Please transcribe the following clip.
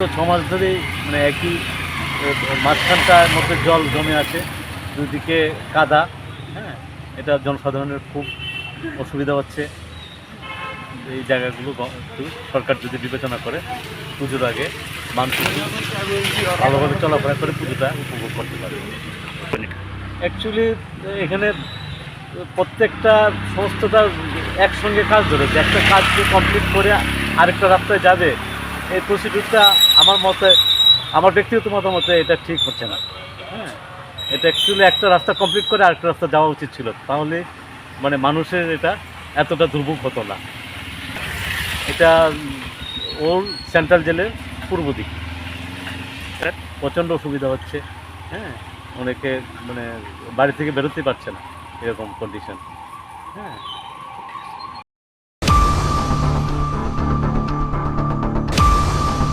তো ছ মাস ধরেই মানে একই মাঝখানটার মধ্যে জল জমে আছে, দুদিকে কাদা হ্যাঁ? এটা জনসাধারণের খুব অসুবিধা হচ্ছে। এই জায়গাগুলো সরকার যদি বিবেচনা করে, পুজোর আগে মানুষ ভালোভাবে চলাফেরা করে পুজোটা উপভোগ করতে পারে। অ্যাকচুয়ালি এখানে প্রত্যেকটা সমস্তটা একসঙ্গে কাজ ধরেছে। একটা কাজ কমপ্লিট করে আরেকটা রাস্তায় যাবে এই প্রসিডিউরটা আমার মতে, আমার ব্যক্তিগত মতামতে এটা ঠিক হচ্ছে না। হ্যাঁ এটা অ্যাকচুয়ালি একটা রাস্তা কমপ্লিট করে আরেকটা রাস্তা যাওয়া উচিত ছিল। তাহলে মানে মানুষের এটা এতটা দুর্ভোগ হতো না। এটা ওর সেন্ট্রাল জেলের পূর্ব দিক। প্রচণ্ড অসুবিধা হচ্ছে। হ্যাঁ অনেকে মানে বাড়ি থেকে বেরোতে পারছে না এরকম কন্ডিশন হ্যাঁ